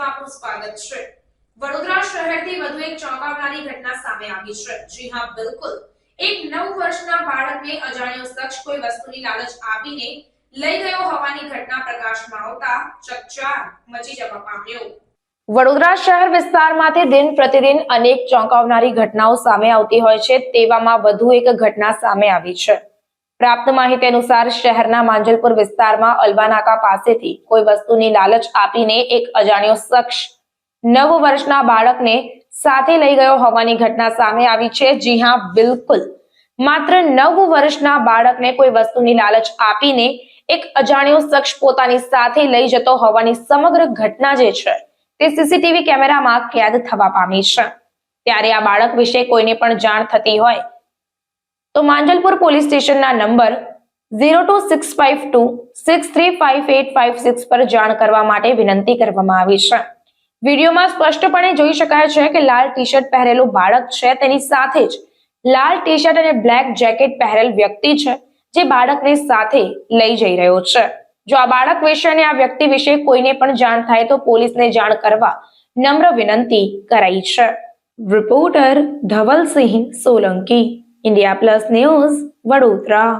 આપનું સ્વાગત છે. વડોદરા શહેરથી વધુ એક ચોંકાવનારી ઘટના સામે આવી છે. જી હા, બિલકુલ. એક નવ વર્ષના બાળકને અજાણ્યો શખ્સ કોઈ વસ્તુની લાલચ આપીને લઈ ગયો હોવાની ઘટના પ્રકાશમાં આવતા ચકચાર મચી જવા પામ્યો. વડોદરા શહેર વિસ્તારમાંથી દિન પ્રતિદિન અનેક ચોંકાવનારી ઘટનાઓ સામે આવતી હોય છે, તેવામાં વધુ એક ઘટના સામે આવી છે. પ્રાપ્ત માહિતી અનુસાર શહેરના માંજલપુર વિસ્તારમાં અલ્વાનાકા પાસેથી કોઈ વસ્તુની લાલચ આપીને એક અજાણ્યો શખ્સ નવ વર્ષના બાળકને સાથે લઈ ગયો હોવાની ઘટના સામે આવી છે. જી હા, બિલકુલ. માત્ર નવ વર્ષના બાળકને કોઈ વસ્તુની લાલચ આપીને એક અજાણ્યો શખ્સ પોતાની સાથે લઈ જતો હોવાની સમગ્ર ઘટના જે છે તે સીસીટીવી કેમેરામાં કેદ થવા પામી છે. ત્યારે આ બાળક વિશે કોઈને પણ જાણ થતી હોય તો માંજલપુર પોલીસ સ્ટેશનના number zero two six five two six three five eight five six પર જાણ કરવા માટે વિનંતી કરવામાં આવી છે. વિડીયોમાં સ્પષ્ટપણે જોઈ શકાય છે કે લાલ ટી શર્ટ પહેરેલું બાળક છે, તેની સાથે જ લાલ ટી શર્ટ અને બ્લેક જેકેટ પહેરેલ વ્યક્તિ છે, જે બાળકને સાથે લઈ જઈ રહ્યો છે. જો આ બાળક વિશે અને આ વ્યક્તિ વિશે કોઈને પણ જાણ થાય તો પોલીસને જાણ કરવા નમ્ર વિનંતી કરાઈ છે. Reporter Dhavalsinh Solanki India plus news Vadodara